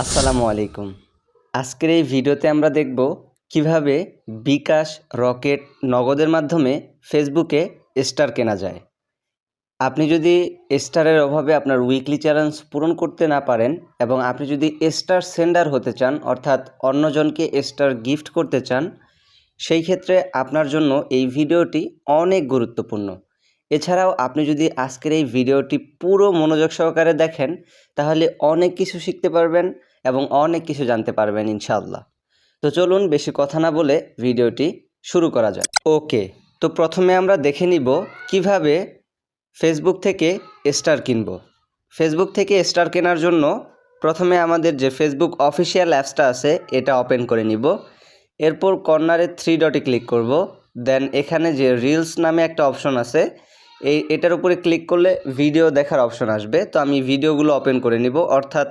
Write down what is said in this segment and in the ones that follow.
আসসালামু আলাইকুম। আজকের এই ভিডিওতে আমরা দেখব কীভাবে বিকাশ রকেট নগদের মাধ্যমে ফেসবুকে স্টার কেনা যায়। আপনি যদি স্টারের অভাবে আপনার উইকলি চ্যালেঞ্জ পূরণ করতে না পারেন এবং আপনি যদি স্টার সেন্ডার হতে চান, অর্থাৎ অন্যজনকে স্টার গিফট করতে চান, সেই ক্ষেত্রে আপনার জন্য এই ভিডিওটি অনেক গুরুত্বপূর্ণ। এছাড়াও আপনি যদি আজকের এই ভিডিওটি পুরো মনোযোগ সহকারে দেখেন, তাহলে অনেক কিছু শিখতে পারবেন এবং অনেক কিছু জানতে পারবেন ইনশাআল্লাহ। তো চলুন বেশি কথা না বলে ভিডিওটি শুরু করা যাক। ওকে, তো প্রথমে আমরা দেখে নিব কীভাবে ফেসবুক থেকে স্টার কিনব। ফেসবুক থেকে স্টার কেনার জন্য প্রথমে আমাদের যে ফেসবুক অফিসিয়াল অ্যাপসটা আছে, এটা ওপেন করে নিব। এরপর কর্নারে থ্রি ডটে ক্লিক করব। দেন এখানে যে রিলস নামে একটা অপশন আছে এই এটার উপরে ক্লিক করলে ভিডিও দেখার অপশন আসবে। তো আমি ভিডিওগুলো ওপেন করে নিব। অর্থাৎ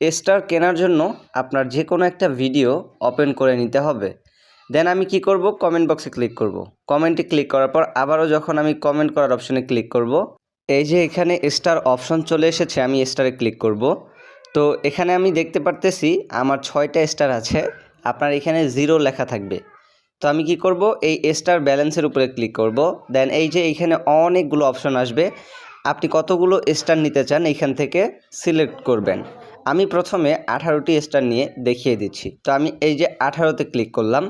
স্টার কেনার জন্য আপনার যে কোনো একটা ভিডিও ওপেন করে নিতে হবে। দেন আমি কি করব? কমেন্ট বক্সে ক্লিক করব। কমেন্টে ক্লিক করার পর আবারও যখন আমি কমেন্ট করার অপশনে ক্লিক করব, এই যে এখানে স্টার অপশন চলে এসেছে, আমি স্টারে ক্লিক করব। তো এখানে আমি দেখতে পারতেছি, আমার ছয়টা স্টার আছে। আপনার এখানে জিরো লেখা থাকবে। তো আমি কি করব? এই স্টার ব্যালেন্সের উপরে ক্লিক করব। দেন এই যে এইখানে অনেকগুলো অপশন আসবে। আপনি কতগুলো স্টার নিতে চান এইখান থেকে সিলেক্ট করবেন। আমি প্রথমে আঠারোটি স্টার নিয়ে দেখিয়ে দিচ্ছি। তো আমি এই যে আঠারোতে ক্লিক করলাম।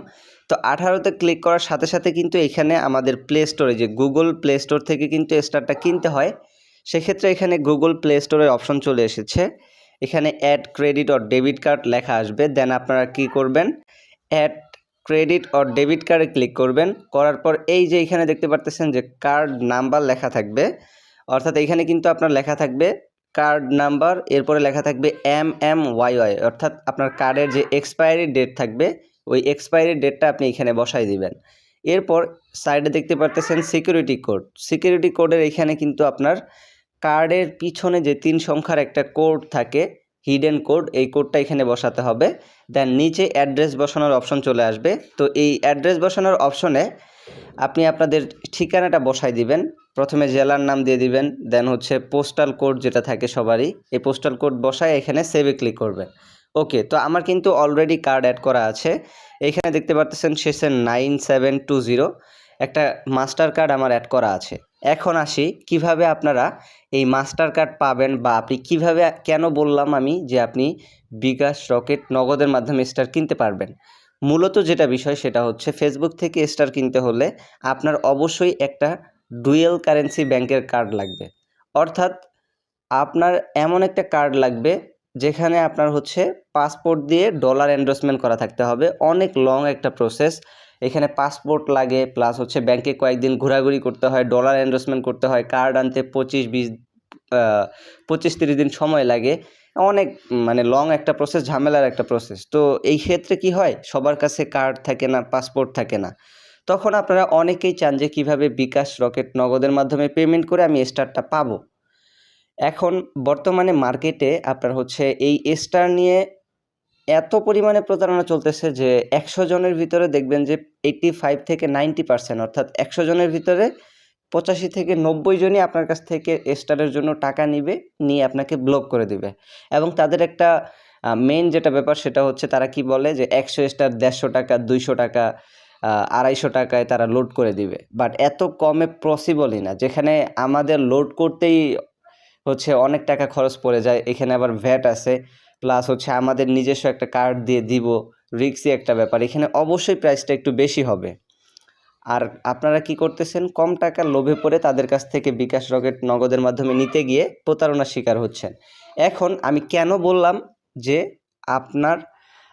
তো আঠারোতে ক্লিক করার সাথে সাথে কিন্তু এখানে আমাদের প্লে স্টোরে যে গুগল প্লে স্টোর থেকে কিন্তু স্টারটা কিনতে হয়। সেক্ষেত্রে এখানে গুগল প্লে স্টোরের অপশন চলে এসেছে। এখানে add credit or debit card লেখা আসবে। দেন আপনারা কি করবেন? অ্যাড ক্রেডিট অর ডেবিট কার্ডে ক্লিক করবেন। করার পর এই যে এখানে দেখতে পারতেছেন যে কার্ড নাম্বার লেখা থাকবে, অর্থাৎ এখানে কিন্তু আপনার লেখা থাকবে কার্ড নাম্বার, এরপরে লেখা থাকবে এম এম ওয়াই ওয়াই অর্থাৎ আপনার কার্ডের যে এক্সপায়ারি ডেট থাকবে, ওই এক্সপায়ারি ডেটটা আপনি এখানে বসাই দিবেন। এরপর সাইডে দেখতে পারতেছেন সিকিউরিটি কোড। সিকিউরিটি কোডের এখানে কিন্তু আপনার কার্ডের পিছনে যে তিন সংখ্যার একটা কোড থাকে হিডেন কোড এই কোডটা এখানে বসাতে হবে। দেন নিচে অ্যাড্রেস বসানোর অপশন চলে আসবে। তো এই অ্যাড্রেস বসানোর অপশনে আপনি আপনাদের ঠিকানাটা বসাই দিবেন। প্রথমে জেলার নাম দিয়ে দিবেন দেন হচ্ছে পোস্টাল কোড যেটা থাকে সবারই। এই পোস্টাল কোড বসায় এখানে সেভে ক্লিক করবেন। ওকে তো আমার কিন্তু অলরেডি কার্ড অ্যাড করা আছে। এখানে দেখতে পারতেছেন শেষে নাইন সেভেন টু জিরো একটা মাস্টার কার্ড আমার অ্যাড করা আছে। এখন আসি কীভাবে আপনারা এই মাস্টার কার্ড পাবেন বা আপনি কীভাবে কেন বললাম আমি যে আপনি বিকাশ রকেট নগদের মাধ্যমে স্টার কিনতে পারবেন? মূলত যেটা বিষয় সেটা হচ্ছে ফেসবুক থেকে স্টার কিনতে হলে আপনার অবশ্যই একটা ডুয়েল কারেন্সি ব্যাংকের কার্ড লাগবে। অর্থাৎ আপনার এমন একটা কার্ড লাগবে যেখানে আপনার হচ্ছে পাসপোর্ট দিয়ে ডলার এন্ডোসমেন্ট করা থাকতে হবে। অনেক লং একটা প্রসেস এখানে পাসপোর্ট লাগে প্লাস হচ্ছে ব্যাংকে কয়েকদিন ঘোরাঘুরি করতে হয় ডলার এন্ডোসমেন্ট করতে হয় কার্ড আনতে পঁচিশ, বিশ পঁচিশ, তিরিশ দিন সময় লাগে। অনেক মানে লং একটা প্রসেস ঝামেলার একটা প্রসেস তো এই ক্ষেত্রে কি হয়? সবার কাছে কার্ড থাকে না পাসপোর্ট থাকে না। তখন আপনারা অনেকেই চান যে কীভাবে বিকাশ, রকেট নগদের মাধ্যমে পেমেন্ট করে আমি স্টারটা পাবো। এখন বর্তমানে মার্কেটে আপনার হচ্ছে এই স্টার নিয়ে এত পরিমাণে প্রতারণা চলতেছে যে একশো জনের ভিতরে দেখবেন যে এইট্টি ফাইভ থেকে নাইনটি পার্সেন্ট অর্থাৎ একশো জনের ভিতরে পঁচাশি থেকে নব্বই জনই আপনার কাছ থেকে স্টারের জন্য টাকা নিবে, নিয়ে আপনাকে ব্লক করে দিবে। এবং তাদের একটা মেন যেটা ব্যাপার সেটা হচ্ছে তারা কি বলে যে একশো স্টার দেড়শো টাকা, দুইশো টাকা আড়াইশো টাকায় তারা লোড করে দিবে। বাট এত কমে পসিবলই না। যেখানে আমাদের লোড করতেই হচ্ছে অনেক টাকা খরচ পড়ে যায়, এখানে আবার ভ্যাট আছে। প্লাস হচ্ছে আমাদের নিজস্ব একটা কার্ড দিয়ে দিব রিক্সি একটা ব্যাপার। এখানে অবশ্যই প্রাইসটা একটু বেশি হবে। আর আপনারা কি করতেছেন? কম টাকার লোভে পড়ে তাদের কাছ থেকে বিকাশ রকেট নগদের মাধ্যমে নিতে গিয়ে প্রতারণার শিকার হচ্ছেন। এখন আমি কেন বললাম যে আপনার,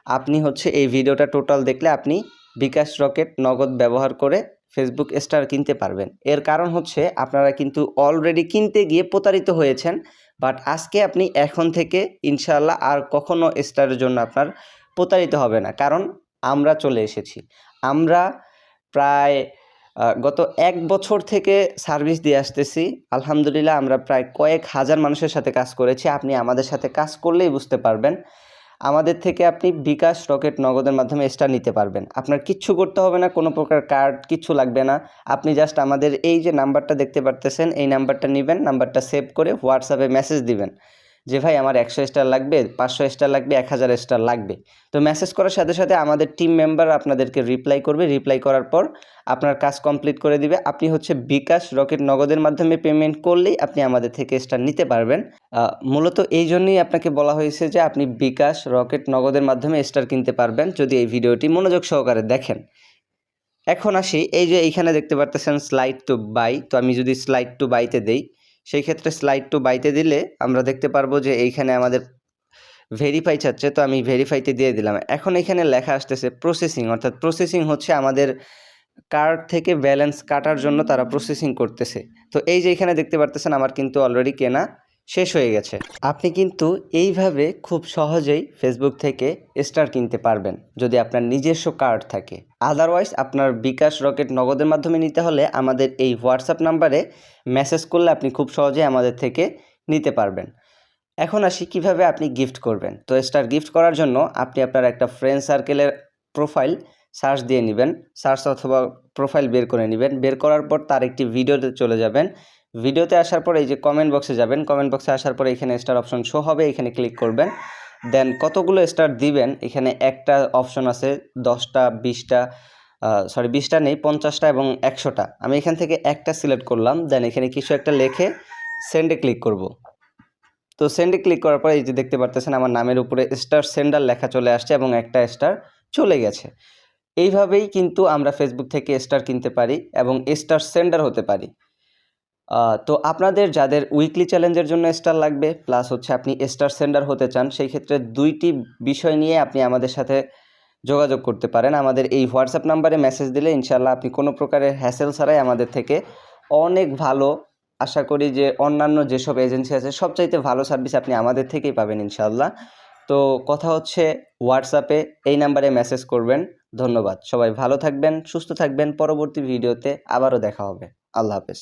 আপনি হচ্ছে এই ভিডিওটা টোটাল দেখলে আপনি বিকাশ রকেট নগদ ব্যবহার করে ফেসবুক স্টার কিনতে পারবেন। এর কারণ হচ্ছে আপনারা কিন্তু অলরেডি কিনতে গিয়ে প্রতারিত হয়েছেন। বাট আজকে আপনি এখন থেকে ইনশাল্লাহ আর কখনও স্টারের জন্য আপনার প্রতারিত হবে না। কারণ আমরা চলে এসেছি। আমরা প্রায় গত এক বছর থেকে সার্ভিস দিয়ে আসতেছি। আলহামদুলিল্লাহ আমরা প্রায় কয়েক হাজার মানুষের সাথে কাজ করেছি। আপনি আমাদের সাথে কাজ করলেই বুঝতে পারবেন। আমাদের থেকে আপনি বিকাশ রকেট নগদের মাধ্যমে স্টার নিতে পারবেন। আপনার কিচ্ছু করতে হবে না, কোনো প্রকার কার্ড কিচ্ছু লাগবে না। আপনি জাস্ট আমাদের এই যে নাম্বারটা দেখতে পারতেছেন, এই নাম্বারটা নেবেন নাম্বারটা সেভ করে হোয়াটসঅ্যাপে মেসেজ দিবেন। যে ভাই আমার একশো স্টার লাগবে, পাঁচশো স্টার লাগবে এক হাজার স্টার লাগবে। তো মেসেজ করার সাথে সাথে আমাদের টিম মেম্বার আপনাদেরকে রিপ্লাই করবে। রিপ্লাই করার পর আপনার কাজ কমপ্লিট করে দিবে। আপনি হচ্ছে বিকাশ রকেট নগদের মাধ্যমে পেমেন্ট করলেই আপনি আমাদের থেকে স্টার নিতে পারবেন। মূলত এই জন্যই আপনাকে বলা হয়েছে যে আপনি বিকাশ রকেট নগদের মাধ্যমে স্টার কিনতে পারবেন যদি এই ভিডিওটি মনোযোগ সহকারে দেখেন। এখন আসি। এই যে এইখানে দেখতে পারতেছেন স্লাইড টু বাই তো আমি যদি স্লাইড টু বাইতে দেই সেই ক্ষেত্রে স্লাইড টু বাইতে দিলে আমরা দেখতে পারব যে এইখানে আমাদের ভেরিফাই চাচ্ছে, তো আমি ভেরিফাইতে দিয়ে দিলাম। এখন এখানে লেখা আসতেছে প্রসেসিং অর্থাৎ প্রসেসিং হচ্ছে আমাদের কার্ড থেকে ব্যালেন্স কাটার জন্য তারা প্রসেসিং করতেছে। তো এই যে এখানে দেখতে পারতেছেন, আমার কিন্তু অলরেডি কেনা শেষ হয়ে গেছে। আপনি কিন্তু এইভাবে খুব সহজেই ফেসবুক থেকে স্টার কিনতে পারবেন, যদি আপনার নিজস্ব কার্ড থাকে। আদারওয়াইজ আপনার বিকাশ রকেট নগদের মাধ্যমে নিতে হলে আমাদের এই হোয়াটসঅ্যাপ নাম্বারে মেসেজ করলে আপনি খুব সহজেই আমাদের থেকে নিতে পারবেন। এখন আসি কীভাবে আপনি গিফট করবেন। তো স্টার গিফট করার জন্য আপনি আপনার একটা ফ্রেন্ড সার্কেলের প্রোফাইল সার্চ দিয়ে নেবেন। সার্চ অথবা প্রোফাইল বের করে নেবেন। বের করার পর তার একটি ভিডিওতে চলে যাবেন। ভিডিওতে আসার পর এই যে কমেন্ট বক্সে যাবেন কমেন্ট বক্সে আসার পর এখানে স্টার অপশন শো হবে, এখানে ক্লিক করবেন। দেন কতগুলো স্টার দিবেন, এখানে একটা অপশন আছে, দশটা, বিশটা সরি বিশটা নেই, পঞ্চাশটা এবং একশোটা। আমি এখান থেকে একটা সিলেক্ট করলাম দেন এখানে কিছু একটা লেখে সেন্ডে ক্লিক করব। তো সেন্ডে ক্লিক করার পর এই যে দেখতে পারতেছেন, আমার নামের উপরে স্টার সেন্ডার লেখা চলে আসছে এবং একটা স্টার চলে গেছে। এইভাবেই কিন্তু আমরা ফেসবুক থেকে স্টার কিনতে পারি এবং স্টার সেন্ডার হতে পারি। তো আপনাদের যাদের উইকলি চ্যালেঞ্জের জন্য স্টার লাগবে প্লাস হচ্ছে আপনি স্টার সেন্ডার হতে চান, সেই ক্ষেত্রে দুইটি বিষয় নিয়ে আপনি আমাদের সাথে যোগাযোগ করতে পারেন। আমাদের এই হোয়াটসঅ্যাপ নাম্বারে মেসেজ দিলে ইনশাল্লাহ আপনি কোনো প্রকারের হ্যাসেল ছাড়াই আমাদের থেকে অনেক ভালো, আশা করি যে অন্যান্য যেসব এজেন্সি আছে, সবচাইতে ভালো সার্ভিস আপনি আমাদের থেকেই পাবেন ইনশাল্লাহ তো কথা হচ্ছে হোয়াটসঅ্যাপে এই নাম্বারে মেসেজ করবেন। ধন্যবাদ। সবাই ভালো থাকবেন, সুস্থ থাকবেন। পরবর্তী ভিডিওতে আবারও দেখা হবে। আল্লাহ হাফেজ।